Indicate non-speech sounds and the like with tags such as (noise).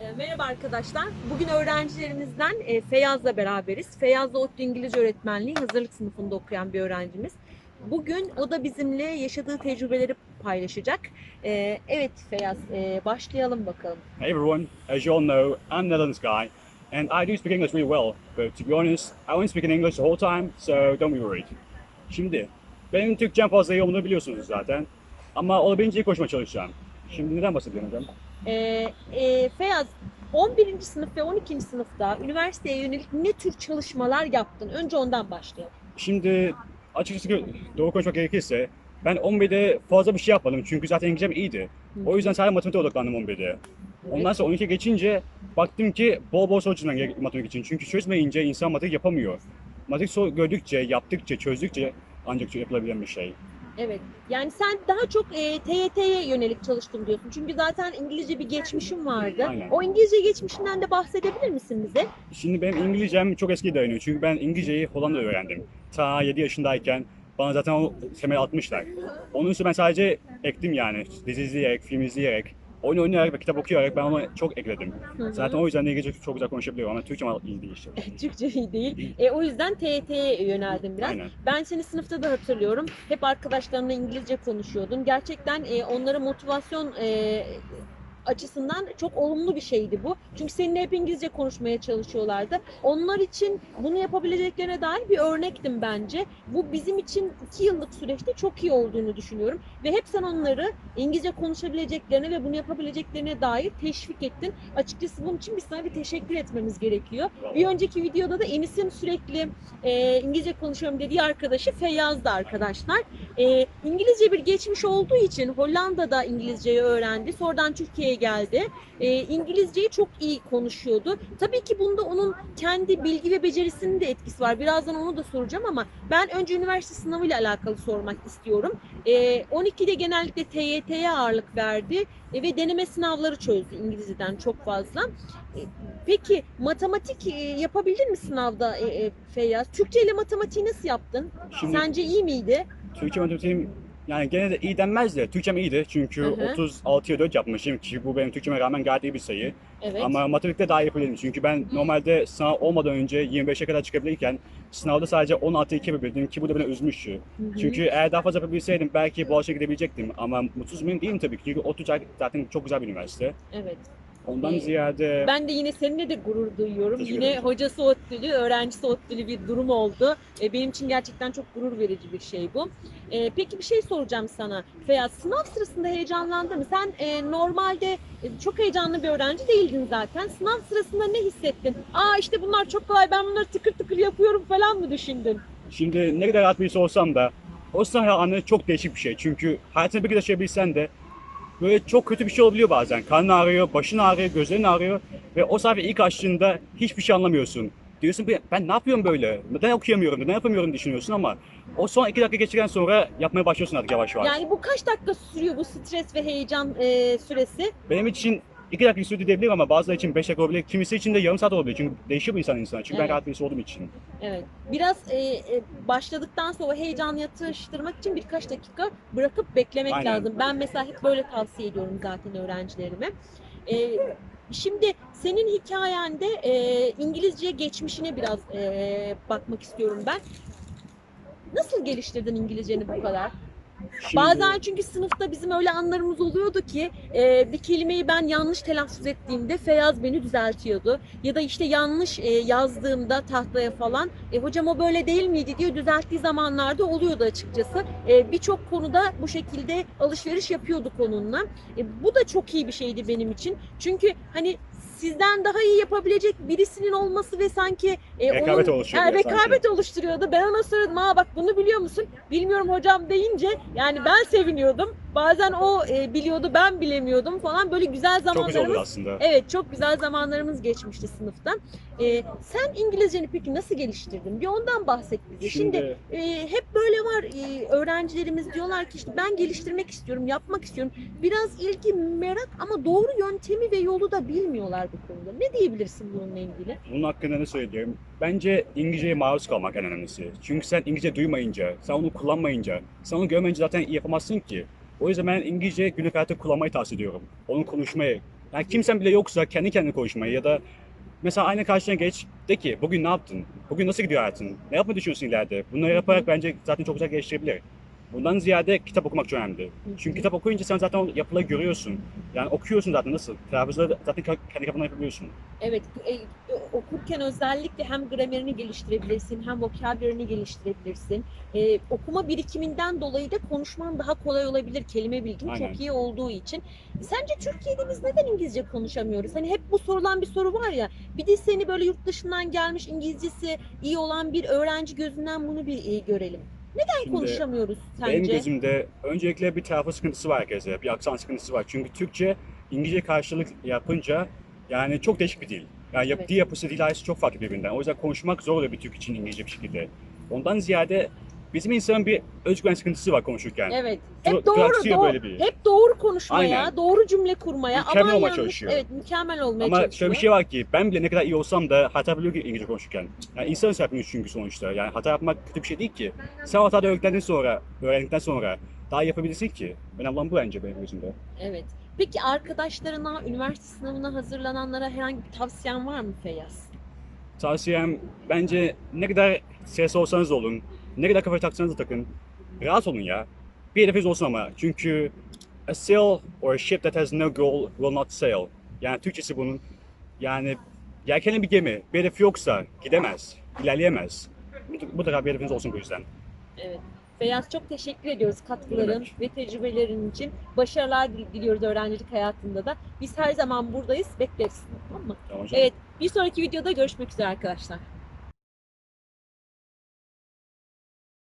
E, Merhaba arkadaşlar. Bugün öğrencilerimizden e, Feyyaz'la beraberiz. Feyyaz da ODTÜ İngilizce Öğretmenliği hazırlık sınıfında okuyan bir öğrencimiz. Bugün o da bizimle yaşadığı tecrübeleri paylaşacak. E, Evet Feyyaz, e, başlayalım bakalım. Hey everyone, as you all know, I'm Netherlands guy, and I do speak English really well, but to be honest, I won't speak in English the whole time, so don't be worried. Şimdi, benim Türkçem fazla iyi olduğunu biliyorsunuz zaten, ama olabildiğince iyi konuşmaya çalışacağım. Şimdi neden bahsediyorum hocam? E, e, Feyyaz, 11. sınıf ve 12. sınıfta üniversiteye yönelik ne tür çalışmalar yaptın? Önce ondan başlayalım. Şimdi, açıkçası doğru konuşmak gerekirse, ben 11'de fazla bir şey yapmadım çünkü zaten İngilizcem iyiydi. O yüzden sadece matematiğe odaklandım 11'de. Ondan sonra 12'ye geçince baktım ki bol bol soru çözmem gerek matematik için. Çünkü çözmeyince insan matematik yapamıyor. Matematik soru gördükçe, yaptıkça, çözdükçe ancak yapılabilen bir şey. Evet. Yani sen daha çok e, TYT'ye yönelik çalıştım diyorsun. Çünkü zaten İngilizce bir geçmişim vardı. Aynen. O İngilizce geçmişinden de bahsedebilir misin bize? Şimdi benim İngilizcem çok eski dayanıyor. Çünkü ben İngilizceyi Hollanda'da öğrendim. Ta 7 yaşındayken bana zaten o temel atmışlar. Onun üstüne ben sadece ektim yani. Dizi izleyerek, film izleyerek, oyun oynayarak ve kitap okuyarak ben onu çok ekledim. Hı hı. Zaten o yüzden de İngilizce çok güzel konuşabiliyorum ama Türkçem iyi değil işte. (laughs) Türkçe iyi değil. E, o yüzden TYT'ye yöneldim biraz. Aynen. Ben seni sınıfta da hatırlıyorum. Hep arkadaşlarınla İngilizce konuşuyordun. Gerçekten e, onlara motivasyon e, açısından çok olumlu bir şeydi bu. Çünkü seninle hep İngilizce konuşmaya çalışıyorlardı. Onlar için bunu yapabileceklerine dair bir örnektim bence. Bu bizim için iki yıllık süreçte çok iyi olduğunu düşünüyorum. Ve hep sen onları İngilizce konuşabileceklerine ve bunu yapabileceklerine dair teşvik ettin. Açıkçası bunun için biz sana bir teşekkür etmemiz gerekiyor. Bir önceki videoda da Enis'in sürekli e, İngilizce konuşuyorum dediği arkadaşı Feyyaz'dı arkadaşlar. E, İngilizce bir geçmiş olduğu için Hollanda'da İngilizceyi öğrendi. Sonradan Türkiye'ye geldi. E, İngilizceyi çok iyi konuşuyordu. Tabii ki bunda onun kendi bilgi ve becerisinin de etkisi var. Birazdan onu da soracağım ama ben önce üniversite sınavıyla alakalı sormak istiyorum. E, 12'de genellikle TYT'ye ağırlık verdi e, ve deneme sınavları çözdü İngilizceden çok fazla. E, Peki matematik e, yapabildin mi sınavda e, e, Feyyaz? Türkçe ile matematiği nasıl yaptın? Şimdi Sence iyi miydi? Türkçe matematiğim yani gene de iyi denmez de Türkçem iyiydi çünkü Hı hı. 36'ya 4 yapmışım ki bu benim Türkçeme rağmen gayet iyi bir sayı. Evet. Ama matematikte daha iyi yapabilirim çünkü ben normalde sınav olmadan önce 25'e kadar çıkabilirken sınavda sadece 16-2 yapabildim ki bu da beni üzmüştü. Hı. Çünkü eğer daha fazla yapabilseydim belki Boğaziçi'ne gidebilecektim ama mutsuz muyum değilim tabii ki çünkü ODTÜ zaten çok güzel bir üniversite. Evet. Ondan Ee, ziyade Ben de yine seninle de gurur duyuyorum. Teşekkür Yine ederim. hocası ODTÜ'lü, öğrencisi ODTÜ'lü bir durum oldu. E, benim için gerçekten çok gurur verici bir şey bu. E, peki bir şey soracağım sana. Feyyaz sınav sırasında heyecanlandın mı? Sen e, normalde e, çok heyecanlı bir öğrenci değildin zaten. Sınav sırasında ne hissettin? Aa işte bunlar çok kolay ben bunları tıkır tıkır yapıyorum falan mı düşündün? Şimdi ne kadar rahat birisi olsam da o sınav anı çok değişik bir şey. Çünkü hayatını bir kez yaşayabilsen de böyle çok kötü bir şey olabiliyor bazen. Karnın ağrıyor, başın ağrıyor, gözlerin ağrıyor ve o sayfa ilk açtığında hiçbir şey anlamıyorsun. Diyorsun ben ne yapıyorum böyle? Neden okuyamıyorum, neden yapamıyorum düşünüyorsun ama o son iki dakika geçtikten sonra yapmaya başlıyorsun artık yavaş yavaş. Yani bu kaç dakika sürüyor bu stres ve heyecan e, süresi? Benim için iki dakika sürdü diyebilirim ama bazıları için beş dakika olabilir. Kimisi için de yarım saat olabilir. Çünkü değişiyor bu insan insana. Çünkü Evet. ben rahat birisi olduğum için. Evet. Biraz e, e, başladıktan sonra heyecanı yatıştırmak için birkaç dakika bırakıp beklemek Aynen. lazım. Ben mesela hep böyle tavsiye ediyorum zaten öğrencilerime. E, şimdi senin hikayende e, İngilizce geçmişine biraz e, bakmak istiyorum ben. Nasıl geliştirdin İngilizceni bu kadar? Şimdi- Bazen çünkü sınıfta bizim öyle anlarımız oluyordu ki e, bir kelimeyi ben yanlış telaffuz ettiğimde Feyyaz beni düzeltiyordu. Ya da işte yanlış e, yazdığımda tahtaya falan e, hocam o böyle değil miydi diye düzelttiği zamanlarda oluyordu açıkçası. E, Birçok konuda bu şekilde alışveriş yapıyorduk onunla. E, bu da çok iyi bir şeydi benim için. Çünkü hani sizden daha iyi yapabilecek birisinin olması ve sanki e, Rekabet onun, oluşuyor Ha, biraz sanki. rekabet oluşturuyordu. Ben ona söyledim, aa bak bunu biliyor musun? Bilmiyorum hocam deyince yani ben seviniyordum. Bazen o e, biliyordu, ben bilemiyordum falan. Böyle güzel Çok güzel zamanlarımız. aslında. Evet, çok güzel zamanlarımız geçmişti sınıfta. E, sen İngilizceni peki nasıl geliştirdin? Bir ondan bahset bize. Şimdi, Şimdi e, hep böyle var e, öğrencilerimiz diyorlar ki işte ben geliştirmek istiyorum, yapmak istiyorum. Biraz ilgi, merak ama doğru yöntemi ve yolu da bilmiyorlar bu konuda. Ne diyebilirsin bununla ilgili? Bunun hakkında ne söyleyeyim? Bence İngilizceye maruz kalmak en önemlisi. Çünkü sen İngilizce duymayınca, sen onu kullanmayınca, sen onu görmeyince zaten yapamazsın ki. O yüzden ben İngilizce günlük hayatta kullanmayı tavsiye ediyorum. Onu konuşmayı. Yani kimsen bile yoksa kendi kendine konuşmayı ya da mesela aynı karşına geç de ki bugün ne yaptın? Bugün nasıl gidiyor hayatın? Ne yapmayı düşünüyorsun ileride? Bunları yaparak bence zaten çok güzel geliştirebilir. Bundan ziyade kitap okumak çok önemli. Çünkü kitap okuyunca sen zaten o yapıları görüyorsun. Yani okuyorsun zaten nasıl? Telaffuzları zaten kendi kafana yapabiliyorsun. Evet, e, okurken özellikle hem gramerini geliştirebilirsin, hem vokabülerini geliştirebilirsin. E, okuma birikiminden dolayı da konuşman daha kolay olabilir. Kelime bilgin Aynen. çok iyi olduğu için. Sence Türkiye'de biz neden İngilizce konuşamıyoruz? Hani hep bu sorulan bir soru var ya. Bir de seni böyle yurt dışından gelmiş İngilizcesi iyi olan bir öğrenci gözünden bunu bir e, görelim. Neden Şimdi konuşamıyoruz Benim sence? gözümde öncelikle bir telaffuz sıkıntısı var herkese. Bir aksan sıkıntısı var. Çünkü Türkçe İngilizce karşılık yapınca yani çok değişik bir dil. Yani yap, Evet. yapısı, dil ailesi çok farklı birbirinden. O yüzden konuşmak zor oluyor bir Türk için İngilizce bir şekilde. Ondan ziyade bizim insanın bir özgüven sıkıntısı var konuşurken. Evet. Dur- Hep doğru, duraksıyor doğru böyle bir. hep doğru konuşmaya, Aynen. doğru cümle kurmaya, Mükemmel olmaya çalışıyor. evet mükemmel olmaya Ama çalışıyor. şöyle bir şey var ki ben bile ne kadar iyi olsam da hata yapabiliyor ki İngilizce konuşurken. Yani insan yapmıyoruz çünkü sonuçta. Yani hata yapmak kötü bir şey değil ki. Sen o hatayı öğrendikten sonra, öğrendikten sonra daha yapabilirsin ki. Önemli olan bu bence benim gözümde. Evet. Peki arkadaşlarına, üniversite sınavına hazırlananlara herhangi bir tavsiyen var mı Feyyaz? Tavsiyem bence ne kadar stres olsanız olun, ne kadar kafaya taksanız da takın, rahat olun ya. Bir hedefiniz olsun ama çünkü a sail or a ship that has no goal will not sail. Yani Türkçesi bunun yani yelkenli bir gemi bir hedefi yoksa gidemez, ilerleyemez. Bu- Mutlaka bir hedefiniz olsun bu yüzden. Evet. Feyyaz çok teşekkür ediyoruz katkıların demek. ve tecrübelerin için. Başarılar dil- diliyoruz öğrencilik hayatında da. Biz her zaman buradayız. Bekleriz. Tamam mı? Tamam hocam. Evet. Bir sonraki videoda görüşmek üzere arkadaşlar.